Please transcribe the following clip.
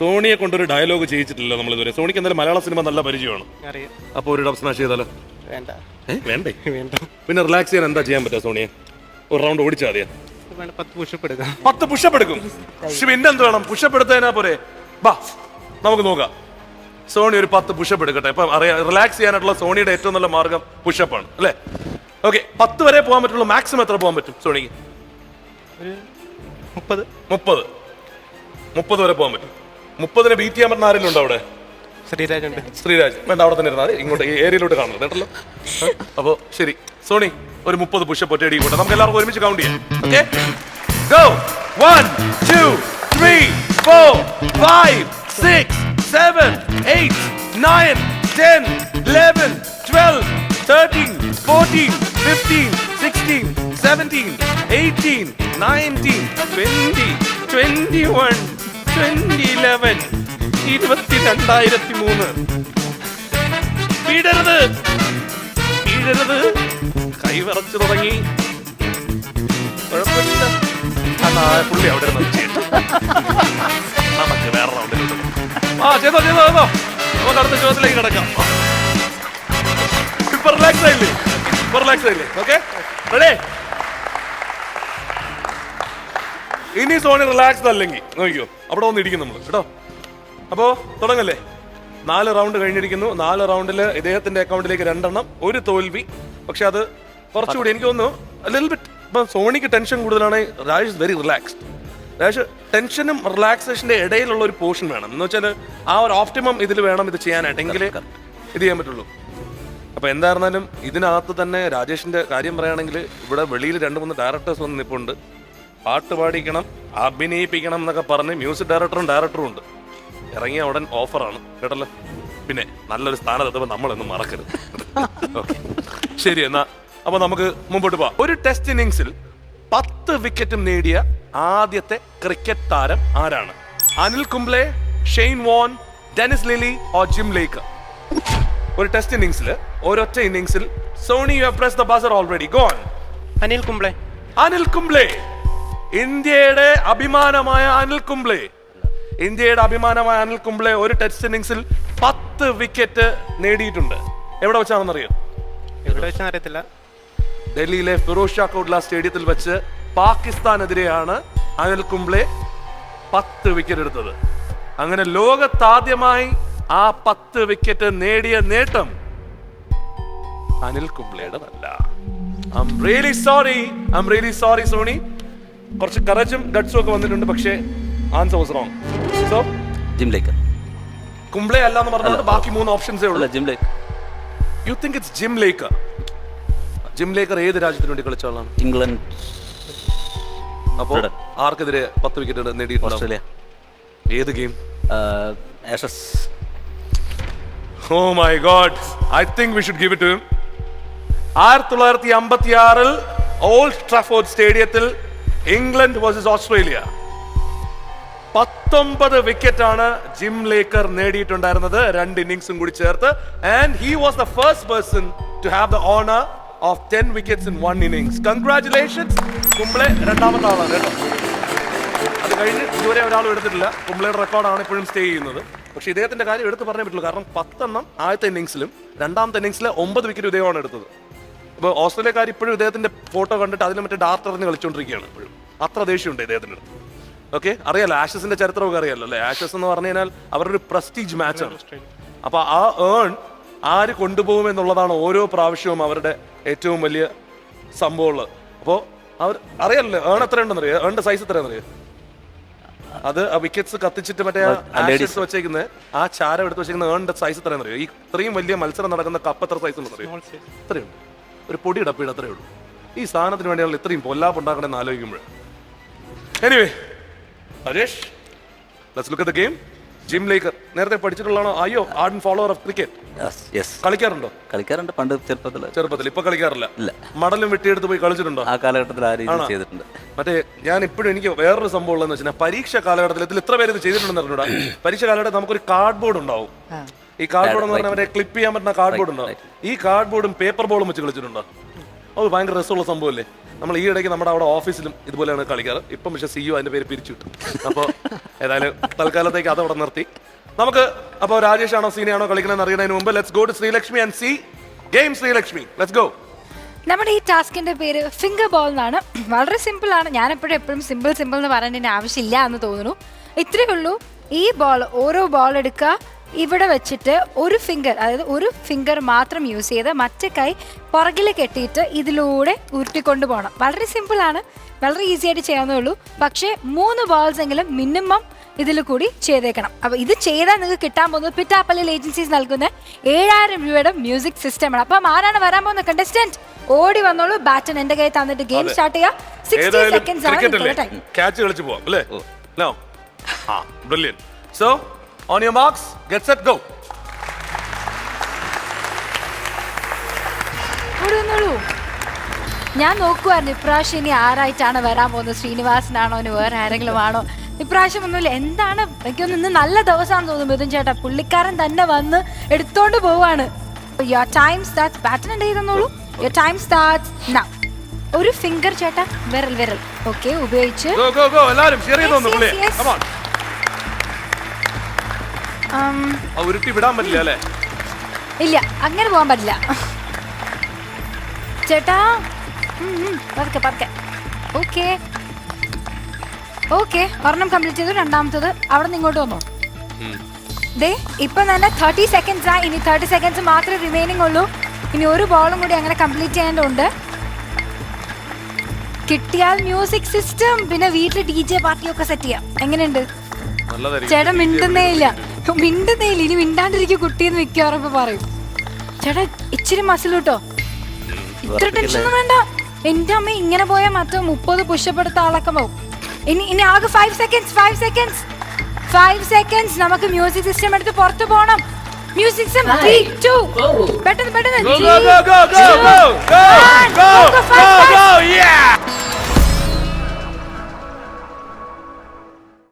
സോണിയെ കൊണ്ടൊരു ഡയലോഗ് ചെയ്യിച്ചിട്ടില്ല നമ്മൾ ഇതുവരെ. സോണിക്ക് എന്തായാലും മലയാള സിനിമ നല്ല പരിചയമാണ്. അപ്പൊ അപ്പോൾ ഒരു ഡബ് സ്മാഷ് ചെയ്താലോ? വേണ്ട. വേണ്ടേ? വേണ്ട. പിന്നെ റിലാക്സ് ചെയ്യാൻ എന്താ ചെയ്യാൻ പറ്റുക സോണിയെ? ഒരു റൗണ്ട് ഓടിച്ചാൽ മതിയാ? പത്ത് പുഷപ്പ് എടുക്കാം. പത്ത് പുഷപ്പ് എടുക്കും. പിന്നെ എന്ത് വേണം? പുഷപ്പ് എടുത്തതിനാ പോരെ. ബാ നമുക്ക് നോക്കാം. സോണി ഒരു പത്ത് പുഷപ്പ് എടുക്കട്ടെ. ഇപ്പം അറിയാം റിലാക്സ് ചെയ്യാനായിട്ടുള്ള സോണിയുടെ ഏറ്റവും നല്ല മാർഗം പുഷപ്പാണ് അല്ലേ? ഓക്കെ പത്ത് വരെ പോകാൻ പറ്റുള്ളൂ. മാക്സിമം എത്ര പോകാൻ പറ്റും സോണിക്ക്? മുപ്പത്. മുപ്പത്. മുപ്പത് വരെ പോകാൻ പറ്റും. മുപ്പതിന് ബി ടി പറ്റുന്ന ആരെങ്കിലും ഉണ്ടോ അവിടെ? ശ്രീരാജുണ്ട് ശ്രീരാജ്. വേണ്ട അവിടെ തന്നെ ഇരുന്നാൽ ഇങ്ങോട്ട് ഈ ഏരിയയിലോട്ട് കാണുന്നത് കേട്ടല്ലോ? അപ്പോൾ ശരി. സോണി ഒരു മുപ്പത് പുഷപ്പ് ഒറ്റയടി കൂട്ടെ നമുക്ക് എല്ലാവർക്കും ഒരുമിച്ച് കൗണ്ട് ചെയ്യാം. Okay go one two three four five six seven eight nine ten eleven twelve thirteen fourteen fifteen sixteen seventeen eighteen nineteen twenty twenty one twenty eleven ഇരുപത്തി രണ്ടായിരത്തി മൂന്ന് വീഴരുത്. വീഴരുത്. കൈ തുടങ്ങി. കുഴപ്പമില്ല. അതാ പുള്ളി അവിടെ ഇരുന്ന് ചെയ്യട്ടെ. നമുക്ക് വേറെ റൗണ്ടിലോട്ട് ആ ചെയ്തോ ചെയ്തോ ചെയ്തോ. നമുക്ക് അടുത്ത ചോദ്യത്തിലേക്ക് കിടക്കാം. ഇപ്പൊ റിലാക്സ് ആയില്ലേ? ഇപ്പൊ റിലാക്സ് ആയില്ലേ? ഓക്കെ റെഡി ഇനി സോണി റിലാക്സ്ഡ് അല്ലെങ്കിൽ നോക്കിയോ അവിടെ വന്നിരിക്കും നമ്മൾ കേട്ടോ? അപ്പോ തുടങ്ങല്ലേ? നാല് റൗണ്ട് കഴിഞ്ഞിരിക്കുന്നു. നാല് റൗണ്ടിൽ ഇദ്ദേഹത്തിന്റെ അക്കൗണ്ടിലേക്ക് രണ്ടെണ്ണം ഒരു തോൽവി. പക്ഷെ അത് കുറച്ചുകൂടി എനിക്ക് തോന്നുന്നു ലിറ്റിൽ ബിറ്റ് ഇപ്പൊ സോണിക്ക് ടെൻഷൻ കൂടുതലാണ്. രാജേഷ് വെരി റിലാക്സ്ഡ് രാജ് ടെൻഷനും റിലാക്സേഷന്റെ ഇടയിലുള്ള ഒരു പോർഷൻ വേണം. എന്ന് വെച്ചാൽ ആ ഒരു ഓപ്റ്റിമം ഇതിൽ വേണം ഇത് ചെയ്യാനായിട്ട്. എങ്കിലേ ഇത് ചെയ്യാൻ പറ്റുള്ളൂ. അപ്പൊ എന്തായിരുന്നാലും ഇതിനകത്ത് തന്നെ രാജേഷിന്റെ കാര്യം പറയുകയാണെങ്കിൽ ഇവിടെ വെളിയിൽ രണ്ട് മൂന്ന് ഡയറക്ടേഴ്സ് വന്ന് നിൽപ്പുണ്ട് പാട്ട് പാടിക്കണം അഭിനയിപ്പിക്കണം എന്നൊക്കെ പറഞ്ഞ് മ്യൂസിക് ഡയറക്ടറും ഡയറക്ടറും ഉണ്ട്. ഇറങ്ങിയ ഉടൻ ഓഫറാണ് കേട്ടല്ലോ? പിന്നെ നല്ലൊരു സ്ഥാനത്തെത്തുമ്പോൾ നമ്മളൊന്നും മറക്കരുത്. ഓക്കെ ശരി എന്നാ. അപ്പൊ നമുക്ക് മുമ്പോട്ട് പോവാം. ഒരു ടെസ്റ്റ് ഇന്നിങ്സിൽ പത്ത് വിക്കറ്റും നേടിയ ആദ്യത്തെ ക്രിക്കറ്റ് താരം ആരാണ്? Anil Kumble Shane Warne Dennis Lillee oh Jim Laker ഒരു ടെസ്റ്റ് ഇന്നിങ്സിൽ ഒരൊറ്റ ഇന്നിങ്സിൽ Sony you have press the buzzer already gone Anil Kumble. Anil Kumble. ഇന്ത്യയുടെ അഭിമാനമായ അനിൽ കുംബ്ലെ. ഇന്ത്യയുടെ അഭിമാനമായ അനിൽ കുംബ്ലെ ഒരു ടെസ്റ്റ് ഇന്നിങ്സിൽ പത്ത് വിക്കറ്റ് നേടിയിട്ടുണ്ട്. എവിടെ വെച്ചാണെന്നറിയോ? എവിടെ വെച്ചാൽ അറിയത്തില്ല ഡൽഹിയിലെ ഫിറോസ് ഷാ കോട്ട്ല സ്റ്റേഡിയത്തിൽ വെച്ച് പാകിസ്ഥാനെതിരെയാണ് അനിൽ കുംബ്ലെ പത്ത് വിക്കറ്റ് എടുത്തത്. അങ്ങനെ ലോകത്താദ്യമായി ആ പത്ത് വിക്കറ്റ് നേടിയ നേട്ടം Anil I am really sorry I'm really sorry Sony. കുറച്ച് കറച്ചും ഗഡ്സും ഒക്കെ വന്നിട്ടുണ്ട് പക്ഷേ answer was wrong so Jim Laker Kumble അല്ല എന്ന് പറഞ്ഞാൽ ബാക്കി മൂന്ന് ഓപ്ഷൻസേ ഉള്ളൂ. Jim Laker you think it's Jim Laker Jim Laker ഏത് രാജ്യത്തിന് വേണ്ടി കളിച്ച ആളാണ്? ഇംഗ്ലണ്ട് അപ്പോൾ. ആർക്കെതിരെ പത്ത് വിക്കറ്റ് നേടിയിട്ടുണ്ട് ഓസ്ട്രേലിയ ഏത് game Ashes oh my God I think we should give it to ആയിരത്തി തൊള്ളായിരത്തി അമ്പത്തി ആറിൽ ഓൾഡ് ട്രാഫോർഡ് സ്റ്റേഡിയത്തിൽ ഇംഗ്ലണ്ട് വേഴ്സസ് ഓസ്ട്രേലിയ. പത്തൊമ്പത് വിക്കറ്റാണ് ജിം ലേക്കർ നേടിയിട്ടുണ്ടായിരുന്നത്. രണ്ട് ഇന്നിംഗ്സും കൂടി ചേർത്ത്. And he was the first person to have the honour of ten wickets in one innings congratulations Kumble രണ്ടാമത്തെ ആളാണ് കേട്ടോ. അത് കഴിഞ്ഞ് ഇതുവരെ ഒരാളും എടുത്തിട്ടില്ല. കുംബ്ലയുടെ റെക്കോർഡാണ് ഇപ്പോഴും സ്റ്റേ ചെയ്യുന്നത്. പക്ഷേ ഇദ്ദേഹത്തിന്റെ കാര്യം എടുത്ത് പറഞ്ഞേ പറ്റുള്ളൂ കാരണം പത്തെണ്ണം ആദ്യത്തെ ഇന്നിംഗ്സിലും രണ്ടാമത്തെ ഇന്നിങ്സിലെ ഒമ്പത് വിക്കറ്റ് ഇദ്ദേഹമാണ് എടുത്തത്. അപ്പോൾ ഓസ്ട്രേലിയക്കാർ ഇപ്പോഴും ഇദ്ദേഹത്തിന്റെ ഫോട്ടോ കണ്ടിട്ട് അതിൽ മറ്റേ ഡാർട്ട് എറിഞ്ഞ് കളിച്ചുകൊണ്ടിരിക്കുകയാണ് ഇപ്പോഴും. അത്ര ദേഷ്യമുണ്ട് ഇദ്ദേഹത്തിന്റെ അടുത്ത് ഓക്കെ അറിയാലോ ആഷസിന്റെ ചരിത്രമൊക്കെ അറിയാലോ അല്ലേ? ആഷസ് എന്ന് പറഞ്ഞു കഴിഞ്ഞാൽ അവരുടെ ഒരു പ്രസ്റ്റീജ് മാച്ചാണ് അപ്പോൾ ആ ഏൺ ആര് കൊണ്ടുപോകും എന്നുള്ളതാണ് ഓരോ പ്രാവശ്യവും അവരുടെ ഏറ്റവും വലിയ സംഭവമുള്ളത് അപ്പോൾ അവർ അറിയാലോ ഏൺ എത്ര ഉണ്ടെന്ന് അറിയാം ഏണിന്റെ സൈസ് എത്രയാണെന്ന് അറിയാം അത് ആ വിക്കറ്റ്സ് കത്തിച്ചിട്ട് മറ്റേ ആഷസ്. എടുത്ത് വെച്ചേക്കുന്നത് ആ ചാരം എടുത്ത് വെച്ചേക്കുന്ന ഏണിന്റെ സൈസ് എത്രയാണെന്ന് അറിയാം ഈ ഇത്രയും വലിയ മത്സരം നടക്കുന്ന കപ്പ് എത്ര സൈസ് ഉണ്ടെന്ന് അറിയോ Small ഇത്രയുണ്ട്. ഒരു പൊടി ഡപ്പിയുടെ അത്രേ ഉള്ളൂ. ഈ സാധനത്തിന് വേണ്ടിയാണ് ഇത്രയും പൊല്ലാപ്പ് ഉണ്ടാക്കണമെന്ന് ആലോചിക്കുമ്പോൾ anyway Rajesh let's look at the game Jim Laker നേരത്തെ പഠിച്ചിട്ടുള്ളതാണോ? അയ്യോ ardent follower of cricket yes കളിക്കാറുണ്ടോ? കളിക്കാറുണ്ട് പണ്ട് ചെറുപ്പത്തിൽ ചെറുപ്പത്തിൽ ഇപ്പൊ കളിക്കാറില്ല? ഇല്ല. മടലും വെട്ടിയെടുത്ത് പോയി കളിച്ചിട്ടുണ്ടോ? ആ കാലഘട്ടത്തിൽ ആ രീതി ചെയ്തിട്ടുണ്ട്. മറ്റേ ഞാൻ ഇപ്പോഴും എനിക്ക് വേറൊരു സംഭവം ഉള്ളതെന്ന് വെച്ചാൽ പരീക്ഷ കാലഘട്ടത്തിൽ ഇതിൽ ഇത്ര പേര് ഇത് ചെയ്തിട്ടുണ്ടെന്ന് അറിഞ്ഞൂടാ. പരീക്ഷ കാലഘട്ടത്തിൽ നമുക്കൊരു കാർഡ് ബോർഡ് ഉണ്ടാവും ഈ കാർഡ് ബോർഡ് എന്ന് പറഞ്ഞാൽ ക്ലിപ്പ് ചെയ്യാൻ പറ്റുന്ന കാർഡ് ബോർഡ് ഉണ്ടാവും ഈ കാർഡ് ബോർഡും പേപ്പർ ബോളും വെച്ച് കളിച്ചിട്ടുണ്ടോ? അത് ഭയങ്കര രസമുള്ള സംഭവമല്ലേ? നമ്മൾ ഈ ഇടയ്ക്ക് നമ്മുടെ അവിടെ ഓഫീസിലും ഇതുപോലെയാണ് കളിക്കാറ്. ഇപ്പം പക്ഷേ സി യു അതിന്റെ പേര് പിരിച്ചുവിട്ടു. അപ്പോൾ ഏതായാലും തൽക്കാലത്തേക്ക് അത് അവിടെ നിർത്തി. നമുക്ക് അപ്പോൾ രാജേഷ് ആണോ സീനയാണോ കളിക്കണമെന്ന് അറിയുന്നതിന് മുമ്പ് let's go to Sreelakshmi and see game Sreelakshmi. Let's go നമ്മുടെ ഈ ടാസ്കിന്റെ പേര് ഫിംഗർ ബോൾ എന്നാണ്. വളരെ സിമ്പിൾ ആണ്. ഞാൻ എപ്പോഴും എപ്പോഴും സിമ്പിൾ സിമ്പിൾ എന്ന് പറയേണ്ടതിന് ആവശ്യമില്ല എന്ന് തോന്നുന്നു. ഇത്രയേ ഉള്ളൂ. ഈ ബോൾ ഓരോ ബോൾ എടുക്കുക. ഇവിടെ വെച്ചിട്ട് ഒരു ഫിംഗർ അതായത് ഒരു ഫിംഗർ മാത്രം യൂസ് ചെയ്ത് മറ്റേ കൈ പുറകിൽ കെട്ടിയിട്ട് ഇതിലൂടെ ഉരുട്ടിക്കൊണ്ട് പോകണം. വളരെ സിമ്പിളാണ് വളരെ ഈസി ആയിട്ട് ചെയ്യാവുന്നേ ഉള്ളൂ. പക്ഷേ മൂന്ന് ബോൾസ് എങ്കിലും മിനിമം ഇതിൽ കൂടി ചെയ്തേക്കണം. അപ്പോൾ ഇത് ചെയ്താൽ നിങ്ങൾക്ക് കിട്ടാൻ പോകുന്നത് പിറ്റാപ്പള്ളി ഏജൻസീസ് നൽകുന്ന ഏഴായിരം രൂപയുടെ മ്യൂസിക് സിസ്റ്റമാണ് അപ്പം ആരാണ് വരാൻ പോകുന്ന കണ്ടസ്റ്റന്റ് ഓടി വന്നോളൂ. ബാറ്റൺ എന്റെ കയ്യിൽ തന്നിട്ട് ഗെയിം സ്റ്റാർട്ട് ചെയ്യാം. സിക്സ്റ്റി സെക്കൻഡ് സെക്കൻഡ്സ് ആണ്. ടൈം ക്യാച്ച് കളിച്ച് പോവാം അല്ലേ? നോ ആ brilliant so on your marks, get set, go. ഞാൻ നോക്കുമായിരുന്നു ഇപ്രാവശ്യം ഇനി ആരായിട്ടാണ് വരാൻ പോകുന്നത്? ശ്രീനിവാസനാണോ ഇനി വേറെ ആരെങ്കിലും ആണോ ഇപ്രാവശ്യം ഒന്നുമില്ല എന്താണ്? എനിക്കൊന്ന് ഇന്ന് നല്ല ദിവസമാണെന്ന് തോന്നുന്നു മിഥുൻ ചേട്ടാ. പുള്ളിക്കാരൻ തന്നെ വന്ന് എടുത്തോണ്ട് പോവാണ്. യുവർ ടൈം സ്റ്റാർട്ട് പാറ്റേൺ ഉണ്ട് ചെയ്തെന്നോളൂ യുവർ ടൈം സ്റ്റാർട്ട് നൗ ഒരു ഫിംഗർ ചേട്ടാ വിരൽ വിരൽ. ഓക്കെ ഉപയോഗിച്ച്. എല്ലാവരും ഉരുട്ടി വിടാൻ പറ്റില്ല അല്ലേ? ഇല്ല അങ്ങനെ പോകാൻ പറ്റില്ല. ചേട്ടാ? പതുക്കെ പതുക്കെ. ഓക്കെ. ഓക്കെ ഒരെണ്ണം കംപ്ലീറ്റ് ചെയ്തു രണ്ടാമത്തത് അവിടെ നിന്ന് ഇങ്ങോട്ട് വന്നോ. ദേ ഇപ്പൊ തന്നെ തേർട്ടി സെക്കൻഡ്സ് ആ ഇനി തേർട്ടി സെക്കൻഡ്സ് മാത്രമേ റിമൈനിങ് ഉള്ളൂ. ഇനി ഒരു ബോളും കൂടി അങ്ങനെ കംപ്ലീറ്റ് ചെയ്യേണ്ടതുണ്ട്. കിട്ടിയാൽ മ്യൂസിക് സിസ്റ്റം പിന്നെ വീട്ടിൽ ഡി ജെ പാർട്ടിയൊക്കെ സെറ്റ് ചെയ്യാം. എങ്ങനെയുണ്ട്? ചേട്ടൻ ചേട്ടാ മിണ്ടുന്നേ ഇല്ല. മിണ്ടുന്നേൽ ഇനി മിണ്ടാണ്ടിരിക്കും കുട്ടിയെന്ന് മിക്കവാറും ഇപ്പൊ പറയും. ചേട്ടാ ഇച്ചിരി മസിലൂട്ടോ ഇത്ര ടെൻഷനൊന്നും വേണ്ട. എന്റെ അമ്മ ഇങ്ങനെ പോയാൽ മാത്രം മുപ്പത് പുഷപ്പെടുത്ത ആളൊക്കെ ഇനി ഇനി ആകെ five seconds five seconds five seconds നമുക്ക് മ്യൂസിക് സിസ്റ്റം എടുത്ത് പുറത്തു പോണം. മ്യൂസിക് സിസ്റ്റം ത്രീ ടു പെട്ടെന്ന് പെട്ടെന്ന്.